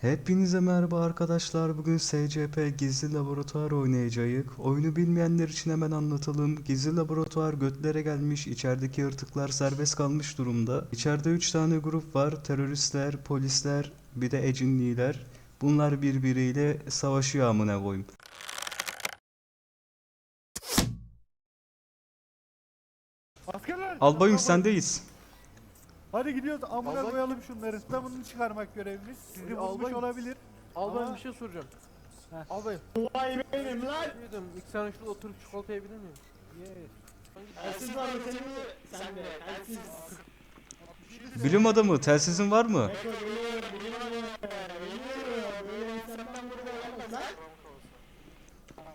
Hepinize merhaba arkadaşlar. Bugün SCP Gizli Laboratuvar oynayacağız. Oyunu bilmeyenler için hemen anlatalım. Gizli Laboratuvar götlere gelmiş. İçerideki yırtıklar serbest kalmış durumda. İçeride 3 tane grup var. Teröristler, polisler, bir de ecinliler. Bunlar birbiriyle savaşıyor amına koyayım. Askerler! Albayım sendeyiz. Hadi gidiyoruz amına Albay- koyalım şunları. Stamını çıkarmak görevimiz. Sizi vurmuş albayım. olabilir. Albayım Ama- bir şey soracağım. Heh. Albayım. Vay benim lan. Dedim ilk sene şurada oturup çikolata yiyebilir miyim? Telsiz var mı senin mi? Sen de telsiz. Bilim adamı telsizin var mı? Eko biliyorum biliyorum. Biliyorum. Böyle insandan burada olamaz lan.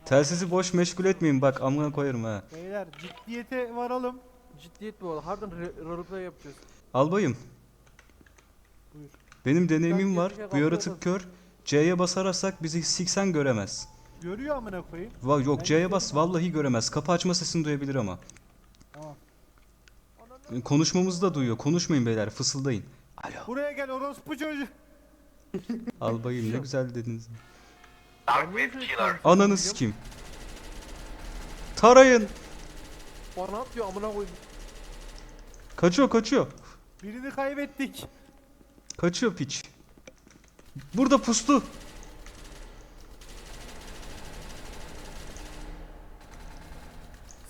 Telsizi boş meşgul etmeyin bak amına koyarım ha. Beyler ciddiyete varalım. Ciddiyet bu arada. Harbiden re- roleplay yapacağız. Albayım. Buyur. Benim deneyimim var. gerçekten Bu yaratık kör. C'ye basarsak bizi siksen göremez. Görüyor amına koyayım. Va yok Ben C'ye bas vallahi göremez. Kapı açma sesini duyabilir ama. Tamam. Konuşmamızı da duyuyor. Konuşmayın beyler fısıldayın. Alo. Buraya gel orospu çocuğu. Albayım ne güzel dediniz. Ben niye şöyle konuşuyorum Ananı biliyorum? sikeyim. Tarayın. Bana atıyor amına koyayım. Kaçıyor kaçıyor. Birini kaybettik. Kaçıyor piç. Burada pustu.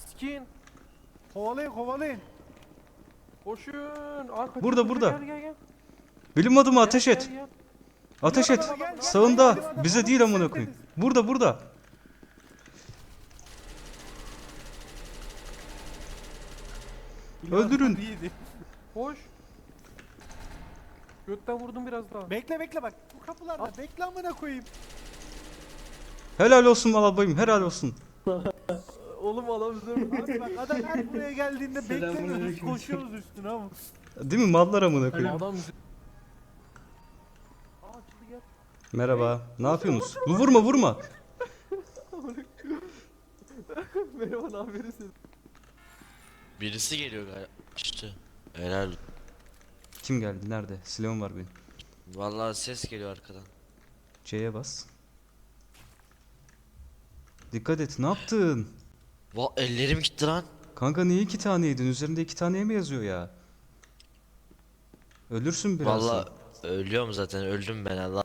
Skin. Kovalayın kovalayın. Koşun. Kaçıyor, Burada, kaçıyor. burada. Gel gel gel. Bilim adamı Gel, ateş gel, et. gel. Ateş Bilim et. gel, gel, Sağında. Bize değil amına koyayım. Burada burada. Öldürün. Koş. Götten vurdum biraz daha. Bekle bekle bak. Bu kapılarda bekle amına koyayım. Helal olsun albayım. Helal olsun. Oğlum Abi bak adam her buraya geldiğinde beklemiyoruz. Koşuyoruz üstüne ama. Değil mi? Mallar amına koyayım. Adam. Merhaba. Ne yapıyorsunuz? Bu vurma vurma. Merhaba ne yapıyorsun? Birisi geliyor galiba. İşte. Helal. Kim geldi? Nerede? Silahım var benim. Vallahi ses geliyor arkadan. C'ye bas. Dikkat et. Ne yaptın? Va ellerim gitti lan. Kanka niye iki tane yedin? Üzerinde iki taneye mi yazıyor ya? Ölürsün birazdan. Vallahi ölüyorum zaten. Öldüm ben Allah.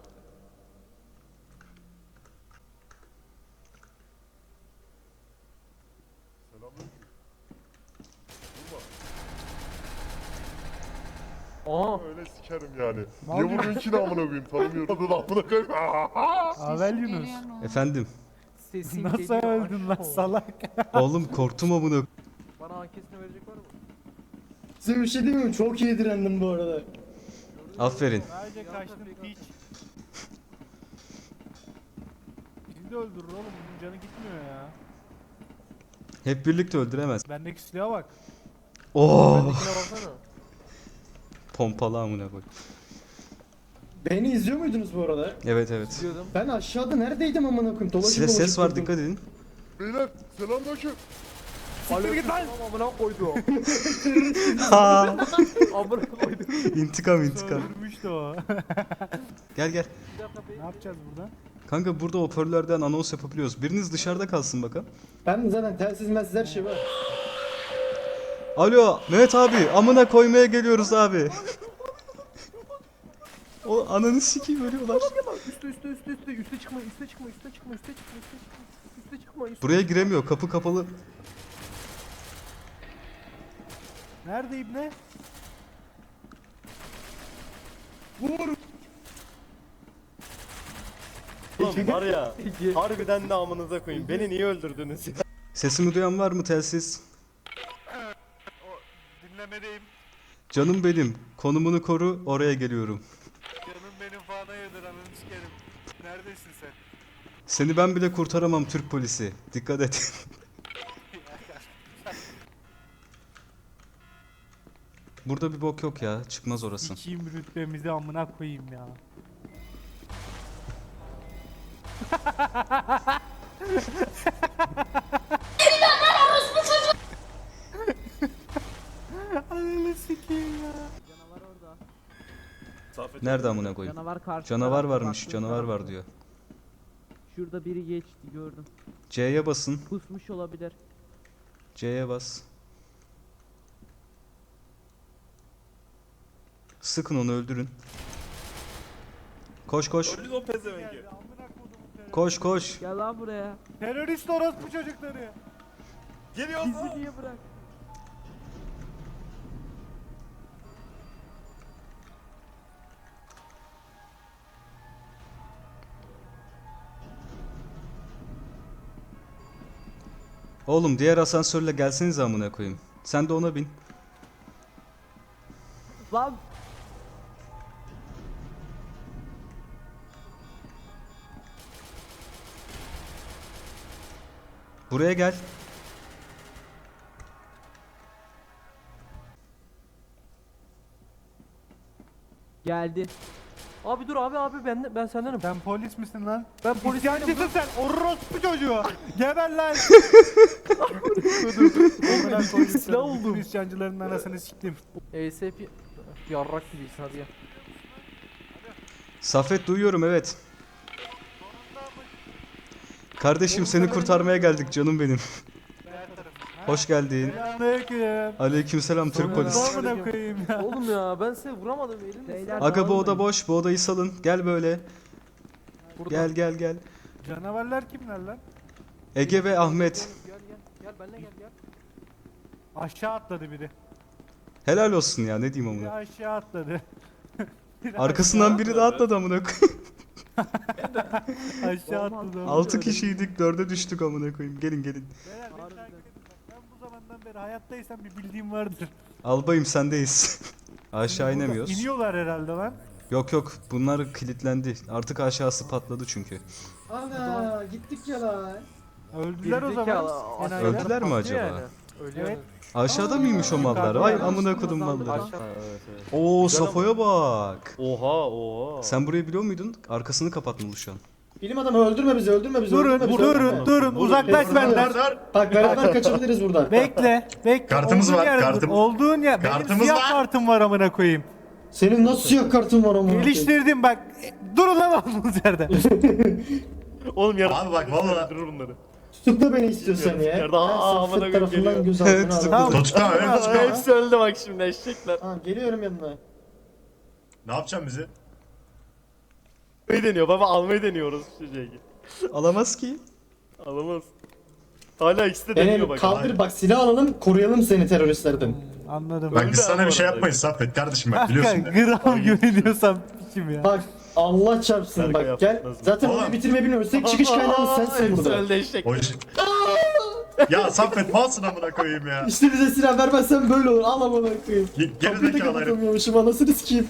Aa. Öyle sikerim yani. Niye vuruyorsun ki de amına koyayım? Tanımıyorum. Adını amına koyayım. Avel Yunus. Efendim. Sesin Nasıl geliyor öldün lan salak? Oğlum korktum amına. Bana ankesini verecek var mı? Size bir şey diyeyim mi? Çok iyi direndim bu arada. Aferin. Sadece kaçtın piç. Bizi de öldürür oğlum bunun canı gitmiyor ya. Hep birlikte öldüremez. Bendeki silaha bak. Oh! Bendekine baksana. Pompalı amına koy. Beni izliyor muydunuz bu arada? Evet evet. Diyordum. Ben aşağıda neredeydim amına koyayım? Dolaşıp Size dolaşıp ses var durdum. dikkat edin. Beyler selamünaleyküm. Siktir git lan. Amına koydu. Ha! Amına koydu. intikam intikam. Öldürmüştü o. Gel gel. Bir dakika be. ne yapacağız burada? Kanka burada hoparlörden anons yapabiliyoruz. Biriniz dışarıda kalsın bakalım. Ben zaten telsiz melsiz her şey var. Alo Mehmet abi amına koymaya geliyoruz abi. o ananı sikeyim ölüyorlar. Üste üste üste üste üste çıkma üste çıkma üste çıkma üste çıkma üste çıkma üste çıkma üste Buraya giremiyor kapı kapalı. Nerede İbne? Oğlum var ya harbiden de amınıza koyayım. Beni niye öldürdünüz ya? Sesimi duyan var mı telsiz? Dinlemedeyim. Canım benim. Konumunu koru oraya geliyorum. Canım benim fana yedir ananı sikerim. Neredesin sen? Seni ben bile kurtaramam Türk polisi. Dikkat et. Burada bir bok yok ya. Çıkmaz orası. Sikiyim rütbemizi amına koyayım ya. Nerede amına koyayım? Canavar karşı Canavar tarafta, varmış, baktığın canavar tarafta. var diyor. Şurada biri geçti gördüm. C'ye basın. Pusmuş olabilir. C'ye bas. Sıkın onu öldürün. Koş koş. Koş koş. Gel lan buraya. Terörist orospu çocukları. Geliyor Bizi niye bırak? Oğlum diğer asansörle gelsenize amına koyayım. Sen de ona bin. Lan Buraya gel. geldi. Abi dur abi abi ben ben sendenim. Sen polis misin lan? Ben polis İsyancısın sen orospu çocuğu. Geber lan. Amına koyayım silah seni. oldum. Bütün İsyancıların anasını siktim. ESP yarrak gibiyiz hadi ya. Safet duyuyorum evet. Kardeşim seni kurtarmaya geldik canım benim. Hoş geldin. Selamünaleyküm. Aleykümselam Türk polis. Amına koyayım ya. Oğlum ya ben seni vuramadım elimle. Aga bu oda boş. Bu odayı salın. Gel böyle. Gel gel gel. Canavarlar kimler lan? Ege ve Ahmet. Gel gel gel benimle gel gel. Aşağı atladı biri. Helal olsun ya ne diyeyim Biri amına. aşağı atladı. Arkasından biri de atladı amına koyayım. Aşağı atladı. 6 kişiydik 4'e düştük amına koyayım. Gelin gelin. Beyler beni Harbiden. takip edin bak. Ben bu hayattaysam bir bildiğim vardır. Albayım sendeyiz. Aşağı inemiyoruz. İniyorlar herhalde lan. Yok yok bunlar kilitlendi. Artık aşağısı patladı çünkü. Ana gittik ya lan. Öldüler o zaman. Enayiler. Öldüler mi acaba? Ölüyor. Evet. Aşağıda mıymış o mallar? Vay amına kodum mallar. Oo Safo'ya bak. Oha oha. Sen burayı biliyor muydun? Arkasını kapatmalı şu an. Bilim adamı öldürme bizi öldürme bizi Durun, öldürme bizi, durun, öldürme. durun. Uzaklaş Durun. benden. Bak beraber kaçabiliriz buradan. Bekle, bekle. Kartımız Olduğun var, yerde dur. kartım- Olduğun yer. Benim Kartımız siyah var. kartım var amına koyayım. Senin nasıl siyah kartın var ama? Geliştirdim bak. E, Durun lan olduğunuz yerde. Oğlum yarın. Abi bak valla- Öldürür bunları. Tutukla beni istiyorsan ya. Yerde, Ben aa, amına Saffet koyayım, tarafından geliyor. aldım. Öyle tutukla. Hepsi öldü bak şimdi eşekler. Tamam geliyorum yanına. Ne yapacaksın bizi? Almayı deniyor baba almayı deniyoruz şeyi. Alamaz ki. Alamaz. Hala ikisi de deniyor Beni bak. kaldır bak silah alalım koruyalım seni teröristlerden. Anladım. Bak biz sana bir şey yapmayız Saffet kardeşim bak Kanka biliyorsun. gram güveniyorsam biçim ya. Bak Allah çarpsın bak gel. yapmaz mı? Zaten Oğlum. onu bitirme bilmiyoruz. Tek çıkış kaynağımız sensin burada. eşek. O iş... ya Saffet malsın amına koyayım ya. İşte bize silah vermezsen böyle olur. Al amına koyayım. Ge- Kapıyı da Gerizekalı herif. kapatamıyormuşum anasını sikeyim.